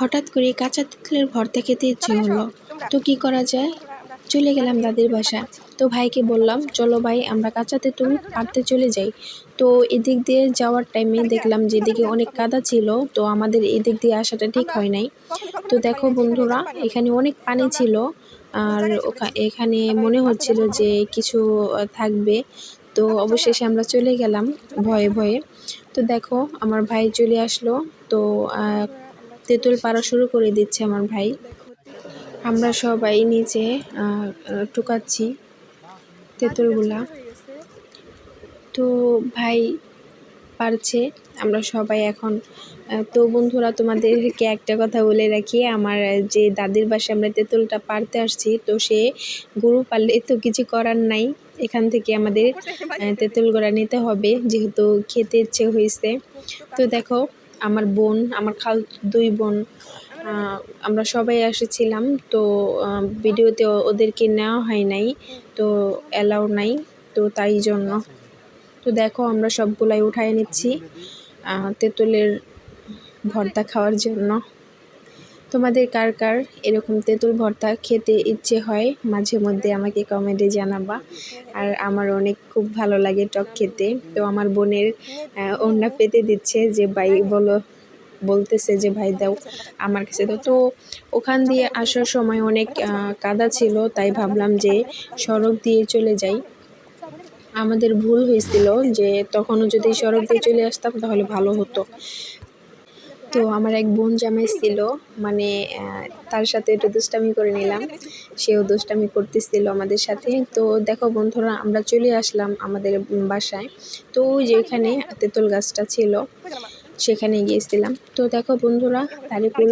হঠাৎ করে কাঁচা তেঁতুলের ভর্তা খেতে ইচ্ছে হলো তো কি করা যায়? চলে গেলাম দাদির বাসা তো ভাইকে বললাম চলো ভাই আমরা কাঁচা তেঁতুল পাড়তে চলে যাই। তো এদিক দিয়ে যাওয়ার টাইমে দেখলাম যে এদিকে অনেক কাদা ছিল তো আমাদের এদিক দিয়ে আসাটা ঠিক হয় নাই। তো দেখো বন্ধুরা এখানে অনেক পানি ছিল আর ওখা- এখানে মনে হচ্ছিল যে কিছু থাকবে। তো অবশেষে আমরা চলে গেলাম ভয়ে ভয়ে। তো দেখো আমার ভাই চলে আসলো। তো তেঁতুল পাড়া শুরু করে দিচ্ছে আমার ভাই। আমরা সবাই নিচে টুকাচ্ছি তেঁতুলগুলা। তো ভাই পারছে, আমরা সবাই এখন তো বন্ধুরা তোমাদেরকে একটা কথা বলে রাখি, আমার যে দাদির বাসায় আমরা তেঁতুলটা পারতে আসছি, তো সে গরু পারলে তো কিছু করার নাই। এখান থেকে আমাদের তেঁতুল গোড়া নিতে হবে, যেহেতু খেতে ইচ্ছে হয়েছে। তো দেখো আমার বোন, আমার খাল দুই বোন আমরা সবাই এসেছিলাম তো ভিডিওতে ওদেরকে নেওয়া হয় নাই, তো অ্যালাউ নাই, তো তাই জন্য। তো দেখো, আমরা সবগুলাই উঠায় নিচ্ছি তেঁতুলের ভর্তা খাওয়ার জন্য। তোমাদের কার কার এরকম তেঁতুল ভর্তা খেতে ইচ্ছে হয়, মাঝে মধ্যে আমাকে কমেন্টে জানাবা। আর আমার অনেক খুব ভালো লাগে টক খেতে। তো আমার বোনের ওড়না পেতে দিচ্ছে যে, ভাই বলো। বলতেছে যে, ভাই দাও আমার কাছে তো তো ওখান দিয়ে আসার সময় অনেক কাদা ছিল, তাই ভাবলাম যে সড়ক দিয়ে চলে যাই। আমাদের ভুল হয়েছিল যে, তখনও যদি সড়ক দিয়ে চলে আসতাম তাহলে ভালো হতো। তো আমার এক বোন জামাই ছিল মানে তার সাথে একটু দুষ্টামি করে নিলাম। সেও দুষ্টামি করতেছিল আমাদের সাথে। তো দেখো বন্ধুরা, আমরা চলে আসলাম আমাদের বাসায়। তো ওই যে তেঁতুল গাছটা ছিল, সেখানে গিয়েছিলাম। তো দেখো বন্ধুরা, তারিকুল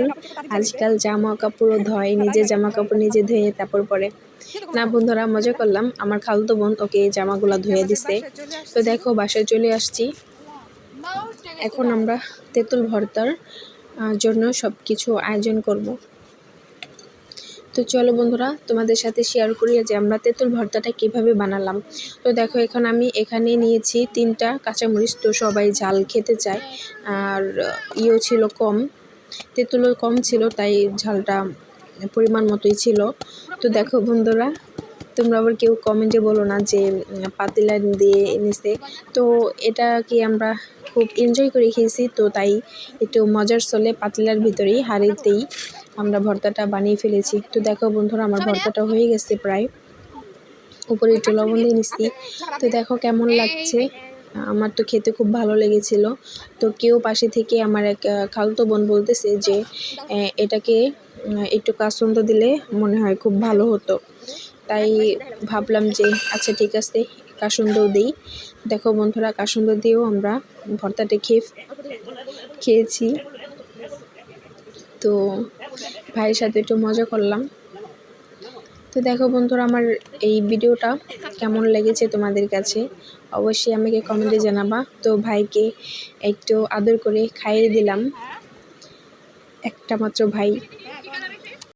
আজকাল জামা কাপড়ও ধয় নিজের জামা কাপড় নিজে ধুয়ে তারপর পরে। না বন্ধুরা, মজা করলাম। আমার খালতো বোন ওকে জামাগুলো ধুয়ে দিছে। তো দেখো বাসায় চলে আসছি। এখন আমরা তেঁতুল ভর্তার জন্য সব কিছু আয়োজন করব। তো চলো বন্ধুরা, তোমাদের সাথে শেয়ার করি যে আমরা তেঁতুল ভর্তাটা কীভাবে বানালাম। তো দেখো, এখন আমি এখানে নিয়েছি তিনটা কাঁচামরিচ। তো সবাই ঝাল খেতে চায়, আর ইয়েও ছিল কম, তেঁতুলও কম ছিল, তাই ঝালটা পরিমাণ মতোই ছিল। তো দেখো বন্ধুরা তোমরা আবার কেউ কমেন্টে বলো না যে পাতিলা দিয়ে এনেছে। তো এটা কি আমরা খুব এনজয় করে খেয়েছি, তো তাই একটু মজার চলে পাতিলার ভিতরেই হাঁড়িতেই আমরা ভর্তাটা বানিয়ে ফেলেছি। তো দেখো বন্ধুরা, আমার ভর্তাটা হয়ে গেছে প্রায়। উপরে একটু লবণ দিয়ে নিচ্ছি। তো দেখো কেমন লাগছে। আমার তো খেতে খুব ভালো লেগেছিল। তো কেউ পাশে থেকে আমার এক খালতো বোন বলতেছে যে এটাকে একটু কাসন্দ দিলে মনে হয় খুব ভালো হতো। তাই ভাবলাম যে আচ্ছা ঠিক আছে, কাসুন্দও দিই। দেখো বন্ধুরা কাসুন্দ দিয়েও আমরা ভর্তাটা খেয়ে খেয়েছি। তো ভাইয়ের সাথে একটু মজা করলাম। তো দেখো বন্ধুরা, আমার এই ভিডিওটা কেমন লেগেছে তোমাদের কাছে? অবশ্যই আমাকে কমেন্টে জানাবা। তো ভাইকে একটু আদর করে খাইয়ে দিলাম। একটা মাত্র ভাই